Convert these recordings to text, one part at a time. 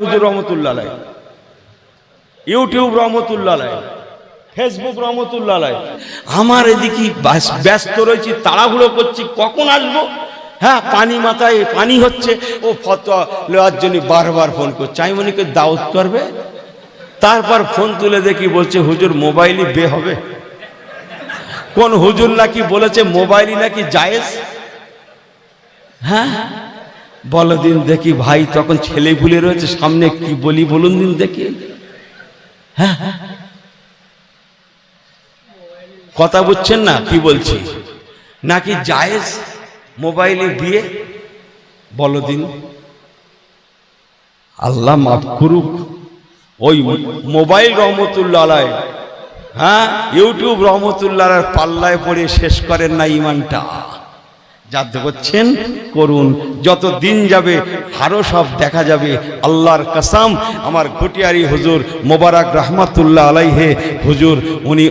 হুজুর রহমতুল্লাহ। ইউটিউব রহমতুল্লাহ। ফেসবুক রহমতুল্লাহ। আমার এদিকে ব্যস্ত রয়েছি, তাড়াহুড়ো করছি, কখন আসব? হ্যাঁ পানি মাথায়, পানি হচ্ছে। ও ফতোয়া নেওয়ার জন্য বারবার ফোন করছে। আমি মনে করি দাওয়াত করবে? তারপর ফোন তুলে দেখি বলছে, হুজুর, মোবাইলই বে হবে। কোন হুজুর নাকি বলেছে, মোবাইলই নাকি জায়েজ? হ্যাঁ? বলো দিন দেখি ভাই, তখন ছেলে ভুলে রয়েছে, সামনে কি বলি বলুন দিন দেখি। হ্যাঁ? কথা বুঝছেন না? কি বলছি? নাকি জায়েজ মোবাইলে বিয়ে? বলো দিন। আল্লাহ মাফ করুক। ওই মোবাইল রহমতুল্লাহ হ্যাঁ? ইউটিউব রহমতুল্লাহ পাল্লায় পড়ে শেষ করেন না ইমানটা। যাতে করছেন, করুন। যত দিন যাবে, আরও সব দেখা যাবে। আল্লাহর কাসাম, আমার ঘটিয়ারি হুজুর মোবারক রহমাতুল্লাহ আলাইহে, হুজুর উনি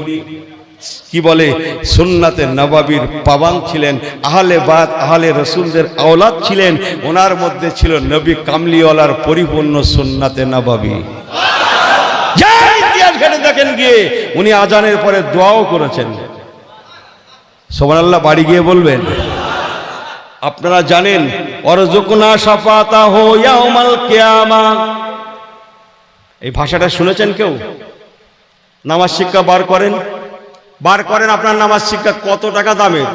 কি বলে, সুন্নাতে নবাবির পাবাং ছিলেন, আহলে বাদ আহলে রসুলদের আওলাদ ছিলেন, ওনার মধ্যে ছিল নবী কামলিওয়ালার পরিপূর্ণ সুন্নাতে নবাবী। ইতিহাস দেখেন গিয়ে, উনি আজানের পরে দোয়াও করেছেন। সোমান আল্লাহ বাড়ি গিয়ে বলবেন? আপনারা জানেন, অরজুকনা সাফাতা ইয়াউমাল কিয়ামা। এই ভাষাটা শুনেছেন কেউ? নামাজ শিক্ষা বার করেন? বার করেন আপনার নামাজ শিক্ষা কত টাকা দামের?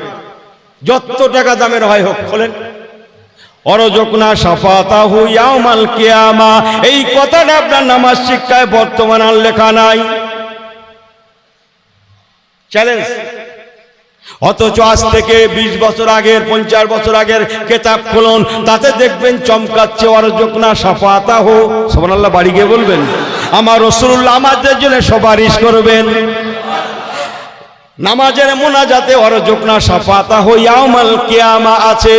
যত টাকা দামের হয় হোক খোলেন অরজকনা সাফাতা হু ইয়াউমাল কিয়ামা। এই কথাটা আপনার নামাজ শিক্ষায় বর্তমান আর লেখা নাই। চ্যালেঞ্জ। অথচ আজ থেকে ২০ বছর আগের, পঞ্চাশ বছর আগের কেতাব খুলুন, তাতে দেখবেন চমকাচ্ছে অরজক না সাফাতা হো। সোমানাল্লাহ বাড়ি গিয়ে বলবেন, আমার রসুল্লাহ আমাদের জন্য সবারিশ করবেন। নামাজের মোনাজাতে অরজক না সাফাতা হইয়ামাল কিয়ামা আছে।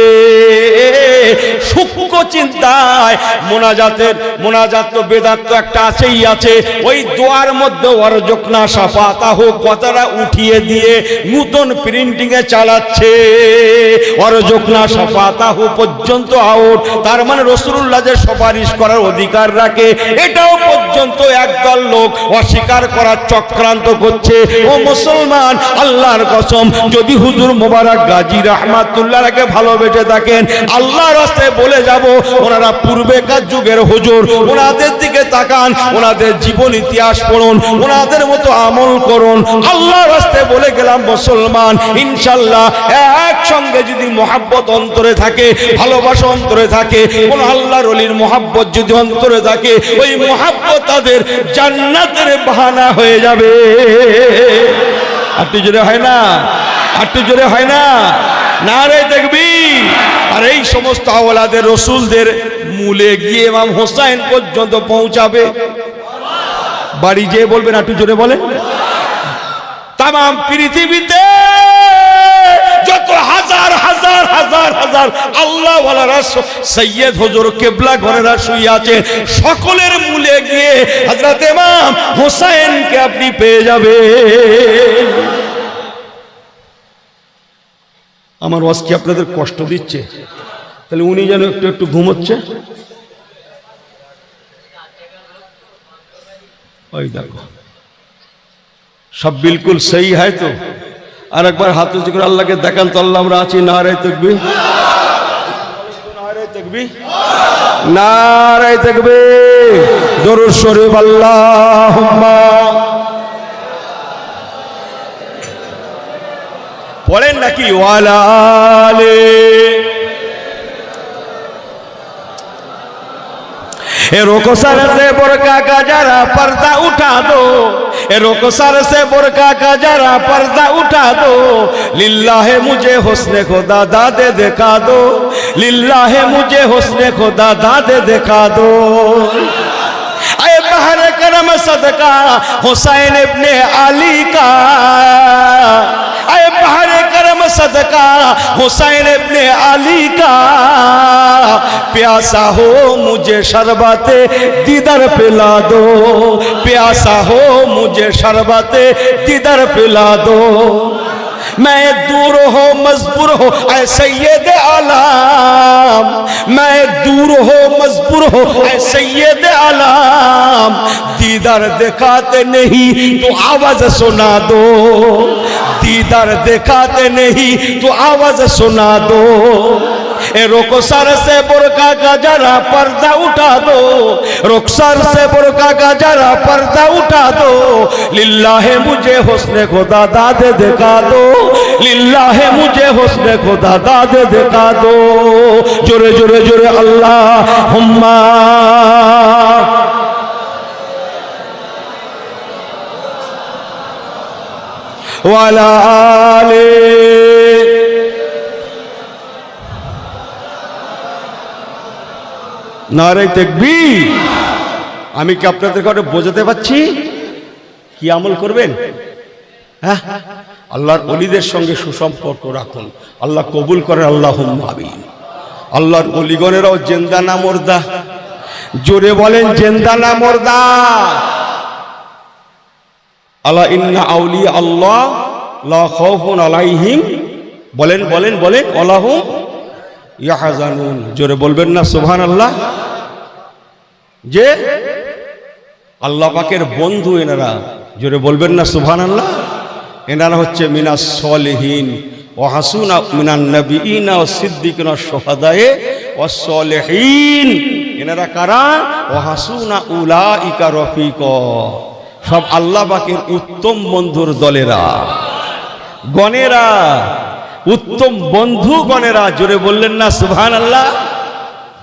চিন্তায়। মোনাজাতের, মোনাজাত তো বেদাত তো একটা আছেই আছে। ওই দোয়ার মধ্যে অরজকনা সাফাতা হোক কথাটা উঠিয়ে দিয়ে নূতন প্রিন্টিং এ চালাচ্ছে। অরজকনা সাফাতা পর্যন্ত আউট। তার মানে যে সুপারিশ করার অধিকার রাখে, এটাও পর্যন্ত একদল লোক অস্বীকার করার চক্রান্ত করছে। ও মুসলমান, আল্লাহর কসম, যদি হুজুর মোবারক গাজী রহমাতুল্লাহকে ভালোবেসে থাকেন, আল্লাহর রাস্তায় বলে যাব ওনারা পূর্বেকার যুগের হুজুর। ওনাদের দিকে তাকান, ওনাদের জীবন ইতিহাস পড়ুন, ওনাদের মতো আমল করুন। আল্লাহর রাস্তায় বলে গেলাম, মুসলমান, ইনশাল্লাহ একসঙ্গে যদি মোহাব্বত অন্তরে থাকে, ভালোবাসা অন্তরে থাকে, কোন আল্লাহর অলির মোহাব্বত যদি অন্তরে থাকে, ওই মোহাব্বত তাদের জান্নাতের বাহানা হয়ে যাবে। আটটু জোরে হয় না? আটটু জোরে হয় না? না রে দেখবি আর এই সমস্ত আওলাদের রসুলদের মূলে গিয়ে ইমাম হোসাইন পর্যন্ত পৌঁছাবে। বাড়ি যেয়ে বলবেন, একটু জোরে বলেন। তাম পৃথিবীতে যত হাজার হাজার হাজার হাজার আল্লাহ সৈয়দ হজুর কেবলা ঘরেরা শুয়ে আছে, সকলের মূলে গিয়ে হজরত ইমাম হোসাইনকে আপনি পেয়ে যাবে আমার ওয়াজ কি আপনাদের কষ্ট দিচ্ছে? তাহলে উনি যেন একটু একটু ঘুমোচ্ছে। ওই দেখো। সব বিলকুল সেই, হয় তো? আর একবার হাত উঁচু করে আল্লাহকে দেখান তো আল্লাহ আমরা আছি তকবি নারায় তকবি নারায় তকবি দরুদ শরীফ আল্লাহ نکی والا لے اے روکو سر سے برکا کا جرا پردہ اٹھا دو اے روکو سر سے برکا کا جرا پردہ اٹھا دو للہ ہے مجھے حسن خدا دادے دکھا دو للہ ہے مجھے حسن خدا دادے دکھا دو اے بہر کرم صدقہ حسین ابن علی کا اے بہر کرم صدقہ حسین ابن علی کا پیاسا ہو مجھے شربت دیدر پلا دو پیاسا ہو مجھے شربت دیدر پلا دو میں دور ہو مزبور ہو، اے سید عالم۔ میں دور ہو مزبور ہو، اے سید عالم۔ دیدار دکھاتے نہیں تو آواز سنا دو۔ دیدار دکھاتے نہیں تو آواز سنا دو۔ اے سر سے برکا کا جرا پردہ اٹھا دو رخسر سے برکا کا جرا پردہ اٹھا دو للہ مجھے حسن خدا داد دکھا دو للہ مجھے حسن خدا داد دکھا دو جرے جرے جرے اللہ ہما والا آلے নারাই দেখবি আমি কি আপনাদের কারণে বোঝাতে পারছি? কি আমল করবেন? হ্যাঁ? আল্লাহর অলিদের সঙ্গে সুসম্পর্ক রাখুন। আল্লাহ কবুল করেন আল্লাহ আমিন। আল্লাহর অলিগণেরাও জেন্দা না মর্দা। জোরে বলেন, জেন্দা না মর্দা। আল্লাহ ইন্না আউলি আল্লাহ লা আলাইহিম। বলেন বলেন বলেন আল্লাহ ইয়াহাজানুন। জোরে বলবেন না, সুবহানাল্লাহ। আল্লাহ যে আল্লাহ পাকের বন্ধু এনারা, জোরে বলবেন না সুবহান আল্লাহ এনারা হচ্ছে মিনাস সলেহীন ও হাসুনা মিনান নবীনা ও সিদ্দিকিনা সোহাদায়ে ও সলেহীন। এনারা কারা? ও হাসুনা উলা ইকা রফিক। সব আল্লাহ পাকের উত্তম বন্ধুর দলেরা। গণেরা, উত্তম বন্ধু গণেরা, জোরে বললেন না সুবহান আল্লাহ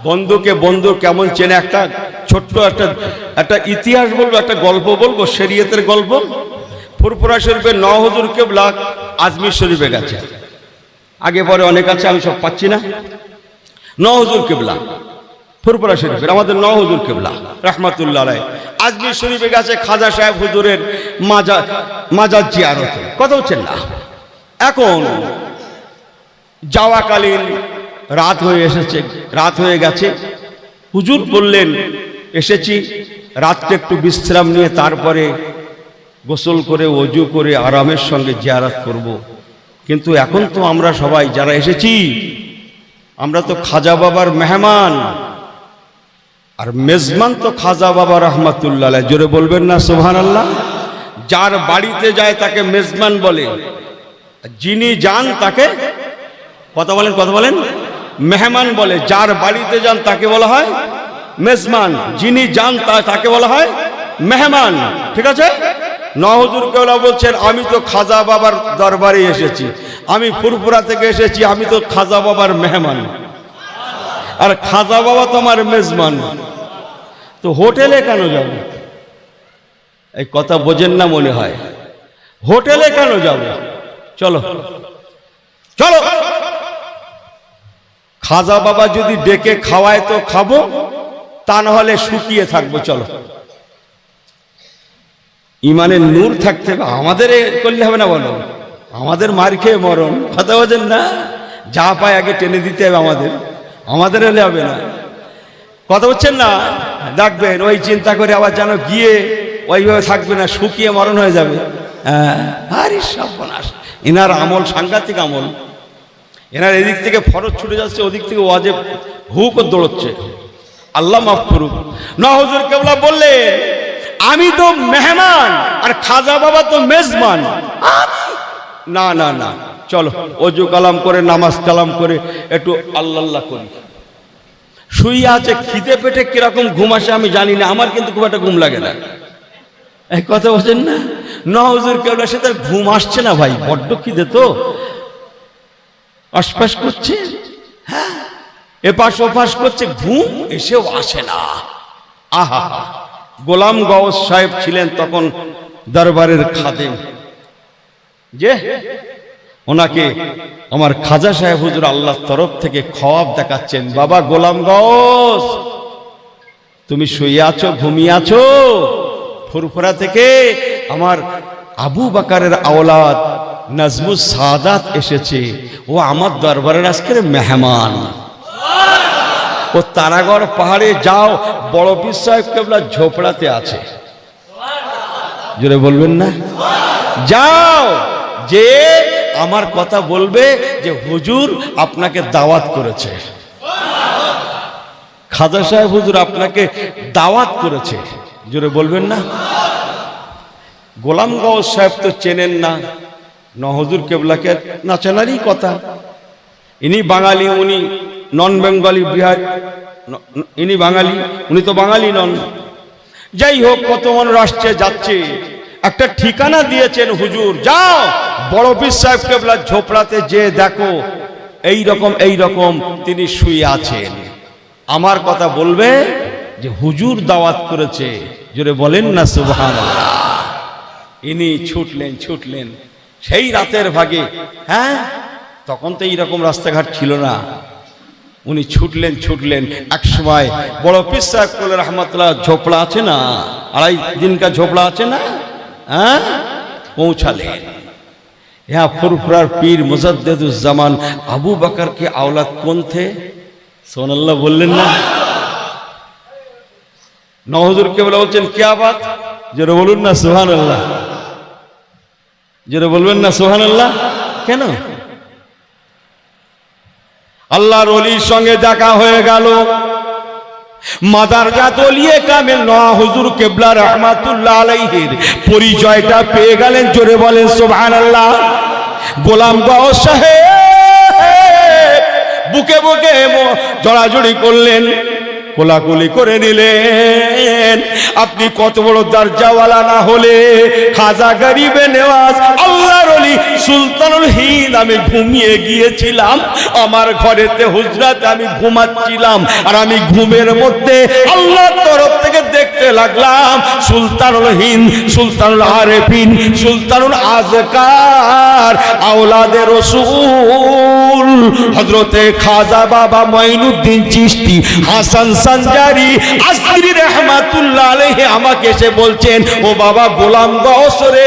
বন্ধুকে বন্ধু কেমন চেনে একটা ছোট্ট একটা একটা ইতিহাস বলব, একটা গল্প বলব, শরীয়তের গল্প। ফুরফুরা শরীফের হজুর কেবলা আজমির শরীফে গেছে। আগে পরে অনেক আছে, আমি সব পাচ্ছি না। নহজুর কেবলা, ফুরফুরা শরীফের, আমাদের নহজুর কেবলা, রহমাতুল্লাহ আলাই আজমির শরীফে গেছে খাজা সাহেব হুজুরের মাজা মাজার জিয়ারতে। কথা হচ্ছেন না? এখন যাওয়াকালীন রাত হয়ে এসেছে, রাত হয়ে গেছে। হুজুর বললেন এসেছি। রাত্রে একটু বিশ্রাম নিয়ে তারপরে গোসল করে, অজু করে আরামের সঙ্গে জিয়ারাত করব। কিন্তু এখন তো আমরা সবাই যারা এসেছি, আমরা তো খাজা বাবার মেহমান। আর মেজমান তো খাজা বাবা রহমাতুল্লাহ জোরে বলবেন না সোহান আল্লাহ যার বাড়িতে যায় তাকে মেজমান বলে। যিনি যান তাকে, কথা বলেন কথা বলেন, মেহমান বলে। যার বাড়িতে যান তাকে বলা হয় মেজমান, যিনি যান তাকে বলা হয়? মেহমান, ঠিক আছে? নহজুর কেওলা বলছেন, আমি তো খাজা বাবার দরবারে এসেছি। আমি ফুরফুরা থেকে এসেছি, আমি তো খাজা বাবার মেহমান। আর খাজা বাবা তোমার মেজমান। তো হোটেলে কেন যাব? এই কথা বোঝেন না মনে হয়। হোটেলে কেন যাব? চলো। চলো। খাজা বাবা যদি ডেকে খাওয়ায় তো খাব। তা না হলে শুকিয়ে থাকব, চলো। ইমানের নূর থাকতে হবে, আমাদের করলে হবে না বলো। আমাদের মার খেয়ে মরণ, কথা বোঝেন না? যা পায় আগে টেনে দিতে হবে আমাদের আমাদের হলে হবে না। কথা বলছেন না? ডাকবেন ওই চিন্তা করে আবার যেন গিয়ে ওইভাবে থাকবে না, শুকিয়ে মরণ হয়ে যাবে। হ্যাঁ আরে এনার আমল সাংঘাতিক আমল। এনার এদিক থেকে ফরজ ছুটে যাচ্ছে, ওদিক থেকে ওয়াজে হুক দৌড়চ্ছে। আল্লাহ মাফ করুক। না, হুজুর কেবলা বললে, আমি তো মেহমান, আর খাজা বাবা তো মেজমান না না না, চলো, অজু কালাম করে, নামাজ কালাম করে, একটু আল্লাহ করি। শুয়ে আছে, খিদে পেটে কীরকম ঘুম আসে আমি জানি না, আমার কিন্তু খুব একটা ঘুম লাগে না। এক কথা বলছেন না? নজর কেবলা সে তার ঘুম আসছে না ভাই, বড্ড খিদে তো। আশপাশ করছে? এপাশ ওপাশ করছে, ঘুম এসেও আসে না। আহা, গোলাম গওস সাহেব ছিলেন তখন দরবারের খাদেম যে, ওনাকে আমার খাজা সাহেব হুজুর আল্লাহর তরফ থেকে খওয়াব দেখাচ্ছেন। বাবা গোলাম গস তুমি শুয়ে আছো, ঘুমিয়ে আছো? ফুরফুরা থেকে আমার আবু বাকারের আওলাদ নাজমুস সাদাত এসেছে। ও আমার দরবারের আজকের মেহমান। ও তারাগড় পাহাড়ে যাও, বড় পীর সাহেব কেবলা ঝোপড়াতে আছে। জোরে বলবেন না? যাও, যে আমার কথা বলবে যে হুজুর আপনাকে দাওয়াত করেছে। খাজা সাহেব হুজুর আপনাকে দাওয়াত করেছে। জোরে বলবেন না? গোলাম গাও সাহেব তো চেনেন না। নহজুর কেবলাকে না চেনারই কথা। ইনি বাঙালি, উনি নন বেঙ্গলি বিহার ইনি বাঙালি উনি তো বাঙালি নন। যাই হোক কত মানুষ আসছে যাচ্ছে। একটা ঠিকানা দিয়েছেন হুজুর, যাও। বড় পীর সাহেব কেবলা ঝোপড়াতে যে দেখো, এই রকম এই রকম তিনি শুয়ে আছেন। আমার কথা বলবে যে হুজুর দাওয়াত করেছে, জোরে বলেন না সুবহান ইনি ছুটলেন ছুটলেন। সেই রাতের ভাগে হ্যাঁ তখন তো এইরকম রাস্তাঘাট ছিল না। উনি ছুটলেন ছুটলেন এক সময় বড় পীর সাহেব কোলে রহমতুল্লাহ ঝোপড়া আছে না আড়াই দিনকা ঝোপড়া আছে না হ্যাঁ পৌঁছালেন यहाँ फुरफुरार पीर मुजद्दुज्जामान আবু বকর के औलाद कौन थे সোন আল্লাহ বললেন না নহজুরকে বলে বলছেন क्या बात জোরে বলুন না সুহান আল্লাহ জোরে বলবেন না সুহান আল্লাহ কেন আল্লাহর অলির সঙ্গে দেখা হয়ে গেল। পরিচয়টা পেয়ে গেলেন, জোরে বলেন, সুবহানাল্লাহ। গোলাম সাহেব, বুকে বুকে জড়াজড়ি করলেন। কোলাকুলি করে নিলেন। আপনি কত বড় দরজাওয়ালা না হলে খাজা গরিবে নেওয়াজ, আল্লাহর অলি সুলতানুল হিন্দ আমি ঘুমিয়ে গিয়েছিলাম। আমার ঘরেতে হুজরাতে আমি ঘুমাচ্ছিলাম আর আমি ঘুমের মধ্যে আল্লাহর তরফ থেকে দেখতে লাগলাম, সুলতানুল হিন্দ সুলতানুল আরেফিন, সুলতানুল আজকার, আওলাদের রসুল। হজরতে খাজা বাবা মঈনুদ্দিন চিস্তি হাসান সানজারি আসরি রহমাতুল্লাহ আলাইহি আমাকে এসে বলছেন, ও বাবা, গোলাম গসরে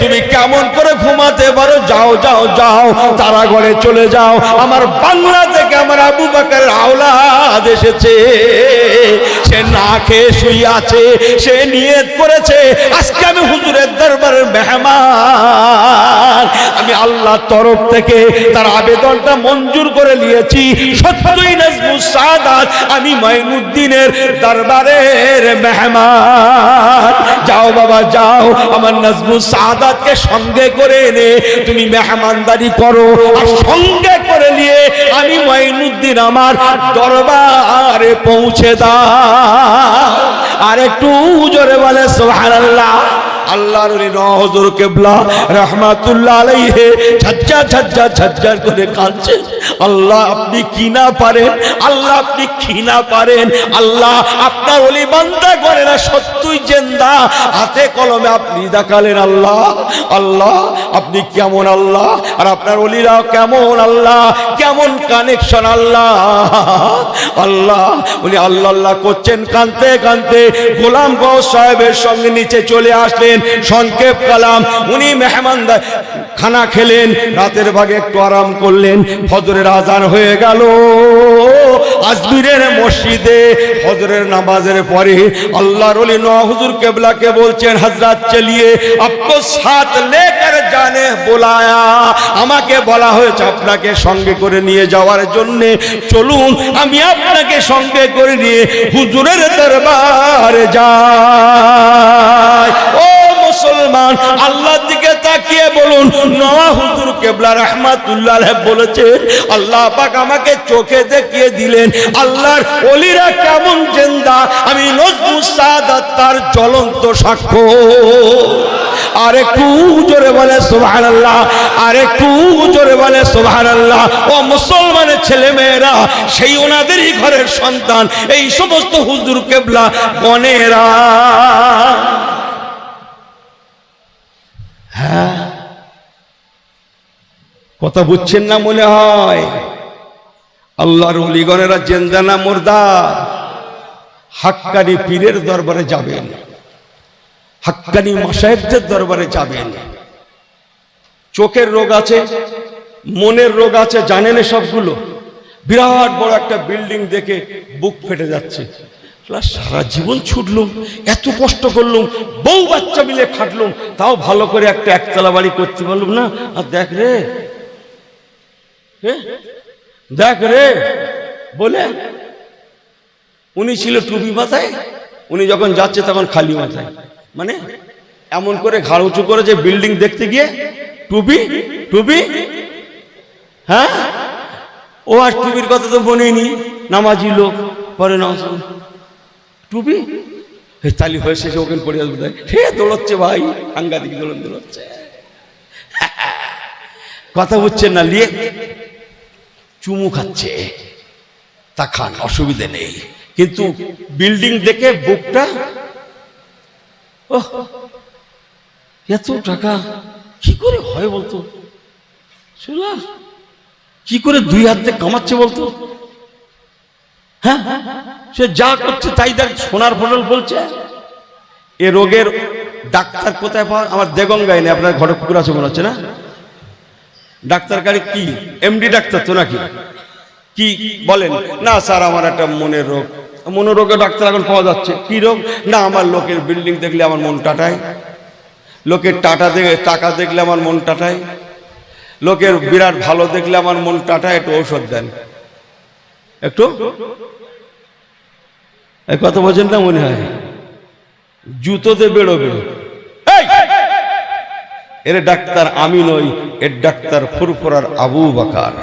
তুমি কেমন করে ঘুমাতে পারো? যাও যাও যাও তারা ঘরে চলে যাও। আমার বাংলা থেকে আমার আবু বাকারের আওলাদ এসেছে। সে না খেয়ে শুয়ে আছে, সে নিয়ত করেছে। আজকে আমি হুজুরের দরবারের মেহমান। আমি আল্লাহর তরফ থেকে তার আবেদনটা মঞ্জুর করে নিয়েছি। সত্যই নাজমুস সাদাত আমি মাইনুদ্দিনের দরবারের মেহমান। যাও বাবা, যাও, আমার নাজমুস সাদাতকে সঙ্গে করে এনে তুমি মেহমানদারি করো। আর সঙ্গে করে নিয়ে আমি মাইনুদ্দিন আমার দরবারে পৌঁছে দাও। আর একটু জোরে বলে, সুবহানাল্লাহ। আল্লাহর ওই নহজুর কেবলা রহমাতুল্লাহ আলাইহি ঝজ্জা ঝজ্জা ঝজ্জা করে কাঁদছে। আল্লাহ আপনি কি না পারেন? আল্লাহ আপনি কি না পারেন? আল্লাহ আপনার ওলি বান্দা করে না, সত্যই জেন্দা। হাতে কলমে আপনি দেখালেন আল্লাহ। আল্লাহ, আপনি কেমন আল্লাহ? আর আপনার ওলিরা কেমন আল্লাহ? কেমন কানেকশন আল্লাহ? আল্লাহ উনি আল্লাহ আল্লাহ করছেন কানতে কানতে গোলাম গৌ সাহেবের সঙ্গে নিচে চলে আসলেন। সংক্ষেপ কালাম। উনি মেহমান খানা খেলেন, রাতের ভাগে একটু আরাম করলেন, ফজরের আজান হয়ে গেল। আজমিরের মসজিদে ফজরের নামাজের পরে আল্লাহর ওলি নোয়া হুজুর কেবলাকে বলছেন হজরত চলিয়ে, আপকো সাথ লেকর জানে বোলায়া। আমাকে বলা হয়েছে আপনাকে সঙ্গে করে নিয়ে যাওয়ার জন্য। চলুন, আমি আপনাকে সঙ্গে করে নিয়ে হুজুরের দরবারে যাই। ও মুসলমান, আল্লাহর দিকে তাকিয়ে বলুন, নওয়া হুজুর কেবলা রহমাতুল্লাহ বলেছেন, আল্লাহ পাক আমাকে চোখে দেখিয়ে দিলেন, আল্লাহর ওলিরা কেমন জেন্দা, আমি নজরুল সাদাত তার জ্বলন্ত সাক্ষ্য। আর একটু জোরে বলে সুবহানাল্লাহ আর একটু জোরে বলে সুবহানাল্লাহ, ও মুসলমানের ছেলে মেয়েরা সেই ওনাদেরই ঘরের সন্তান, এই সমস্ত হুজুর কেবলা গনেরা কথা বুঝছেন না মনে হয়? আল্লাহর অলিগণেরা জেন্দানা মোর্দা? হাক্কানি পীরের দরবারে যাবেন। হাক্কানি মাসাহেবদের দরবারে যাবেন। চোখের রোগ আছে, মনের রোগ আছে, জানেন সবগুলো? বিরাট বড় একটা বিল্ডিং দেখে বুক ফেটে যাচ্ছে। সারা জীবন ছুটলুম, এত কষ্ট করলুম, বউ বাচ্চা মিলে খাটলুম তাও ভালো করে একটা একতলা বাড়ি করতে পারলুম না। আর দেখ রে দেখ রে, বলে, উনি ছিল টুপি মাথায়, উনি যখন যাচ্ছে তখন খালি মাথায়। মানে এমন করে ঘাড় উঁচু করে যে বিল্ডিং দেখতে গিয়ে, টুপি টুপি হ্যাঁ? ও আর টুপির কথা তো মনেই নি নামাজি লোক, পরে নামাজ। টুপি? হে তালি হয়ে শেষে ওখানে পড়ে আসবে হে দৌড়চ্ছে ভাই সাংঘাতিক দৌড়ন দৌড়চ্ছে। কথা বুঝছেন না, লিয়ে। চুমু খাচ্ছে। তা খান, অসুবিধে নেই। কিন্তু বিল্ডিং দেখে বুকটা এত টাকা কি করে হয় বলতো? শোনা কি করে দুই হাতে কামাচ্ছে বলতো? হ্যাঁ? সে যা করছে তাই দেখ সোনার ফটল বলছে। এ রোগের ডাক্তার কোথায় পাওয়া? আমার দেগঙ্গায় নেই, আপনার ঘরে কুকুর আছে মনে হচ্ছে না? ডাক্তার গাড়ি কি এমডি ডাক্তার তো নাকি? কি বলেন? না স্যার, আমার একটা মনের রোগ। মনোরোগে ডাক্তার এখন পাওয়া যাচ্ছে। কি রোগ? না, আমার লোকের বিল্ডিং দেখলে আমার মন টাটায়। লোকের টাটা দেখে, টাকা দেখলে আমার মন টাটায়। লোকের বিরাট ভালো দেখলে আমার মন টাটায়, একটু ঔষধ দেন। একটু? এই কথা বোঝেন না মনে হয়? জুতোতে বেরোবে! এর ডাক্তার আমি নই, এর ডাক্তার ফুরফুরার আবু বাকার।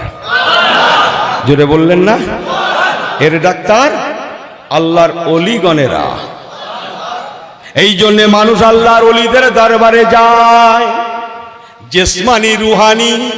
জোরে বললেন না? এর ডাক্তার আল্লাহর অলিগণেরা। এই জন্য মানুষ আল্লাহর অলিদের দরবারে যায়। জেসমানি রুহানি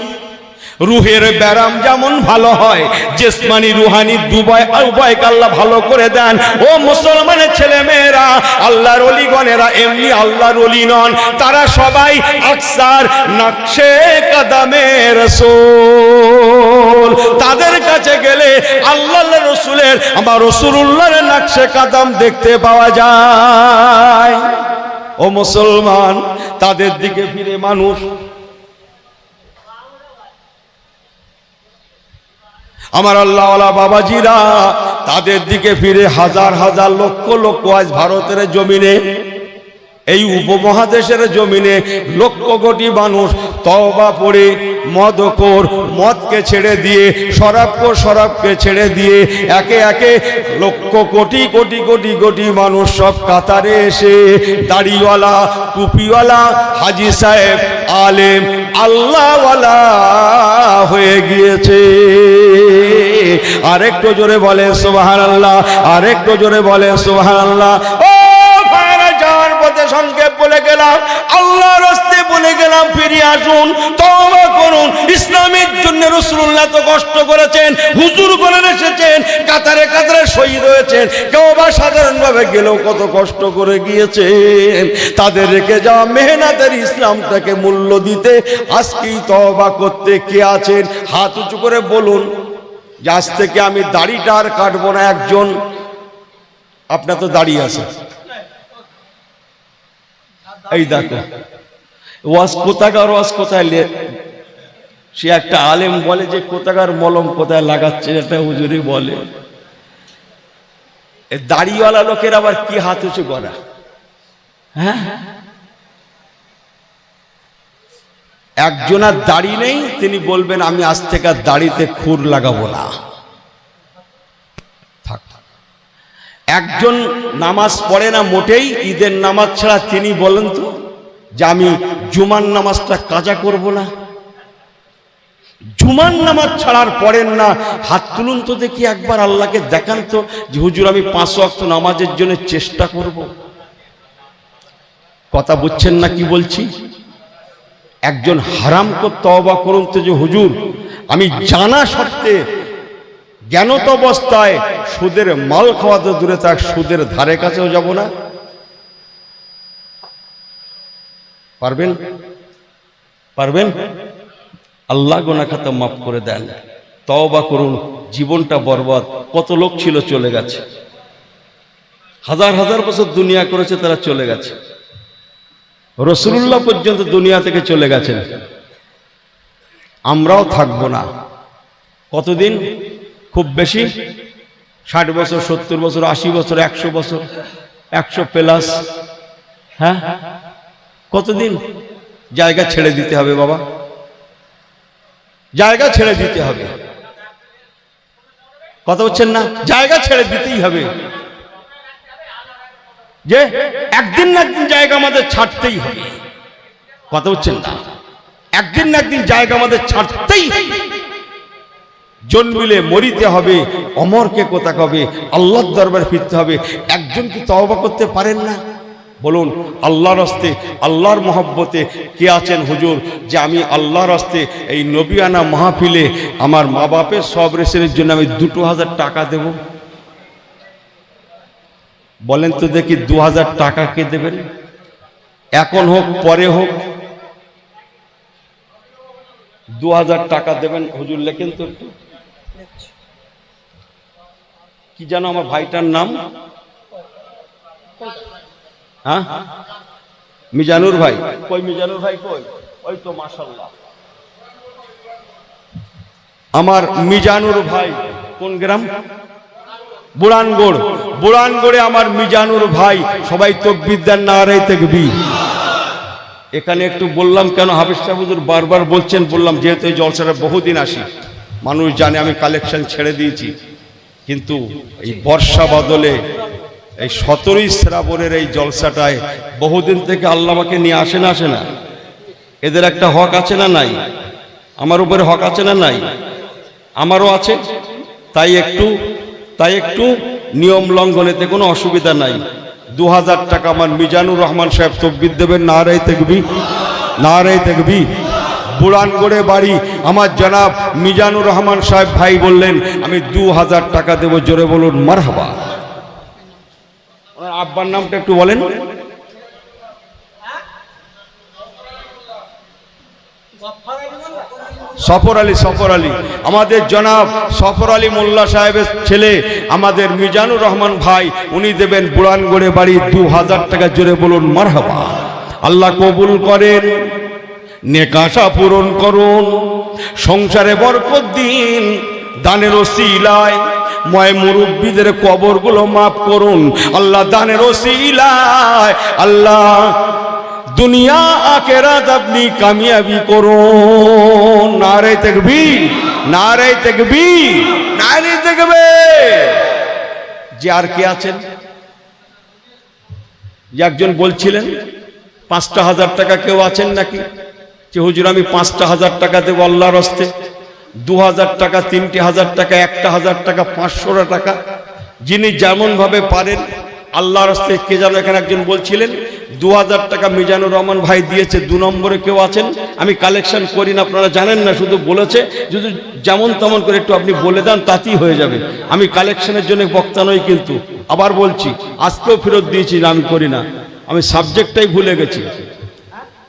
রুহের ব্যারাম যেমন ভালো হয়, জেসমানি রুহানি দুবাই উভয়কে আল্লাহ ভালো করে দেন। ও মুসলমানের ছেলে মেয়েরা আল্লাহর অলিগণেরা এমনি আল্লাহর অলি নন, তারা সবাই আকসার নকশে কদমের রসুল। তাদের কাছে গেলে আল্লাহ রসুলের, আমার রসুল্লাহর নকশে কদম দেখতে পাওয়া যায়। ও মুসলমান, তাদের দিকে ফিরে মানুষ আমার আল্লাহওয়ালা বাবাজিরা, তাদের দিকে ফিরে হাজার হাজার লক্ষ লক্ষ আজ ভারতের জমিনে, এই উপমহাদেশের জমিনে লক্ষ কোটি মানুষ তওবা পড়ে মদকর মদকে ছেড়ে দিয়ে শরাবকর শরাবকে ছেড়ে দিয়ে একে একে লক্ষ কোটি কোটি কোটি কোটি মানুষ সব কাতারে এসে দাড়িওয়ালা, টুপিওয়ালা, হাজি সাহেব আলেম আল্লাহওয়ালা হয়ে গিয়েছে। আরেকটু জোরে বলে সোহান আল্লাহ আরেকটু জোরে বলে সোহান আল্লাহ ও যাওয়ার সংক্ষেপ বলে গেলাম আল্লাহ রাস্তে বলে গেলাম ফিরে আসুন, তওবা করুন, ইসলামের রসুল্লাহ তো কষ্ট করেছেন, হুজুর করে এসেছেন, কাতারে কাতারে শহীদ হয়েছেন কেউ বা সাধারণভাবে গেলেও কত কষ্ট করে গিয়েছেন। তাদের রেখে যাওয়া মেহনাতের ইসলামটাকে মূল্য দিতে আজকেই তওবা করতে কে আছেন? হাত উঁচু করে বলুন, যে আজ থেকে আমি দাড়িটা আর কাটবো না একজন। আপনার তো দাড়ি আছে। এই দেখো, ওয়াজ কোথাকার, ওয়াজ কোথায় সে একটা আলেম বলে যে, কোথাকার মলম, কোথায় লাগাচ্ছে? একটা হুজুরি বলে। দাড়িওয়ালা লোকের আবার কি হাত উঁচু করা? হ্যাঁ? একজনের দাড়ি নেই, তিনি বলবেন, আমি আজ থেকে আর দাড়িতে খুর লাগাবো না। একজন নামাজ পড়ে না মোটেই, ঈদের নামাজ ছাড়া তিনি বলেন তো যে, আমি জুমার নামাজটা কাজা করব না। জুমার নামাজ ছাড়ার পড়েন না, হাত তুলুন তো দেখি একবার আল্লাহকে দেখান তো যে, হুজুর, আমি পাঁচ ওয়াক্ত নামাজের জন্য চেষ্টা করব। কথা বুঝছেন না কি বলছি? একজন হারাম কর তওবা করুন তো যে, হুজুর, আমি জানা সত্ত্বে জ্ঞানত অবস্থায় সুদের মাল খাওয়া তো দূরে থাক, সুদের ধারে কাছেও যাব না। পারবেন? পারবেন? আল্লাহ গোনা খাতা মাফ করে দেন। তওবা করুন, জীবনটা বরবাদ, কত লোক ছিল চলে গেছে। হাজার হাজার বছর দুনিয়া করেছে, তারা চলে গেছে। রসুল্লাহ পর্যন্ত দুনিয়া থেকে চলে গেছেন। আমরাও থাকব না। কতদিন? খুব বেশি? ষাট বছর, সত্তর বছর, আশি বছর, একশো বছর, একশো প্লাস। হ্যাঁ? কতদিন? জায়গা ছেড়ে দিতে হবে বাবা। জায়গা ছেড়ে দিতে হবে। কথা বলছেন না? জায়গা ছেড়ে দিতেই হবে। যে একদিন না একদিন জায়গা আমাদের ছাড়তেই হবে। কথা বলছেন না? একদিন না একদিন জায়গা আমাদের ছাড়তেই। জন্মিলে মরিতে হবে, অমরকে কোথা কবে আল্লাহর দরবার ফিরতে হবে। একজন কি তওবা করতে পারেন না? বলুন, আল্লাহর হস্তে, আল্লাহর মহব্বতে কে আছেন হুজুর যে আমি আল্লাহর হস্তে এই নবিয়ানা মাহফিলে আমার মা বাপের সব রেশনের জন্য আমি দুটো হাজার টাকা দেব? বলেন তো দেখি দু হাজার টাকা কে দেবেন? এখন হোক, পরে হোক। দু হাজার টাকা দেবেন, হুজুর লেখেন তো একটু। কি জানো আমার ভাইটার নাম? হ্যাঁ? মিজানুর ভাই। কই মিজানুর ভাই কই? ওই তো মাশাল্লাহ আমার মিজানুর ভাই কোন গ্রাম? বুড়ানগড়। বুড়ানগড়ে আমার মিজানুর ভাই সবাই তকবিদ্যার নারাই তেকবি এখানে একটু বললাম কেন হাফিজ সাহেব হুজুর বারবার বলছেন বললাম যেহেতু এই জলসাটা বহুদিন আসি মানুষ জানে আমি কালেকশন ছেড়ে দিয়েছি। কিন্তু এই বর্ষা বদলে এই সতেরোই শ্রাবণের এই জলসাটায় বহুদিন থেকে আল্লাহ আমাকে নিয়ে আসে না আসে না। এদের একটা হক আছে না নাই? আমার উপরে হক আছে না নাই? আমারও আছে, তাই একটু তাই একটু নিয়ম লঙ্ঘনেতে কোনো অসুবিধা নাই। দু হাজার টাকা আমার মিজানুর রহমান সাহেব তকবির দেবেন নারাই তেকবি নারাই তেকবি বুড়ানগড়ে বাড়ি, আমার জনাব মিজানুর রহমান সাহেব ভাই বললেন, আমি দু হাজার টাকা দেবো, জোরে বলুন, মারহাবা। ওনার আব্বার নামটা একটু বলেন। সফর আলী সফর আলী। আমাদের জনাব সফর আলী মোল্লা সাহেবের ছেলে, আমাদের মিজানুর রহমান ভাই, উনি দেবেন বুড়ানগড়ে বাড়ি দু হাজার টাকা জোরে বলুন, মারহাবা। আল্লাহ কবুল করেন নেকাশা পূরণ করুন, সংসারে বরকত দিন, দানের ওসিলায় ময় মুরব্বীদের কবরগুলো মাফ করুন। আল্লাহ দানের আল্লাহ দুনিয়া আখেরাত আপনি কামিয়াবি করুন। নারে দেখবি নারে দেখবি নারে দেখবে যে আর কে আছেন? যে একজন বলছিলেন, পাঁচটা হাজার টাকা কেউ আছেন নাকি? যে হুজুর আমি পাঁচটা হাজার টাকা দেবো আল্লাহর হস্তে। দু হাজার টাকা, তিনটি হাজার টাকা, একটা হাজার টাকা, পাঁচশোটা টাকা। যিনি যেমনভাবে পারেন, আল্লাহর হস্তে কে যেন এখানে একজন বলছিলেন দু হাজার টাকা মিজানুর রহমান ভাই দিয়েছে, দু নম্বরে কেউ আছেন? আমি কালেকশন করি না, আপনারা জানেন না, শুধু বলেছে। যদি যেমন তেমন করে একটু আপনি বলে দেন, তাতেই হয়ে যাবে। আমি কালেকশনের জন্য বক্তা নই কিন্তু, আবার বলছি, আজকেও ফেরত দিয়েছি, না, আমি করি না। আমি সাবজেক্টটাই ভুলে গেছি।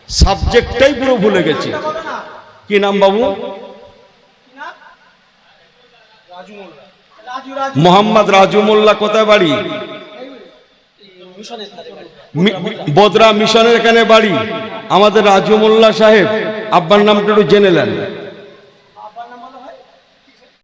সাবজেক্টটাই পুরো ভুলে গেছি। কি নাম বাবু? মোহাম্মদ রাজু মোল্লা কোথায় বাড়ি? বদরা মিশনের এখানে বাড়ি। আমাদের রাজু মোল্লা সাহেব, আব্বার নামটা একটু জেনে নেন।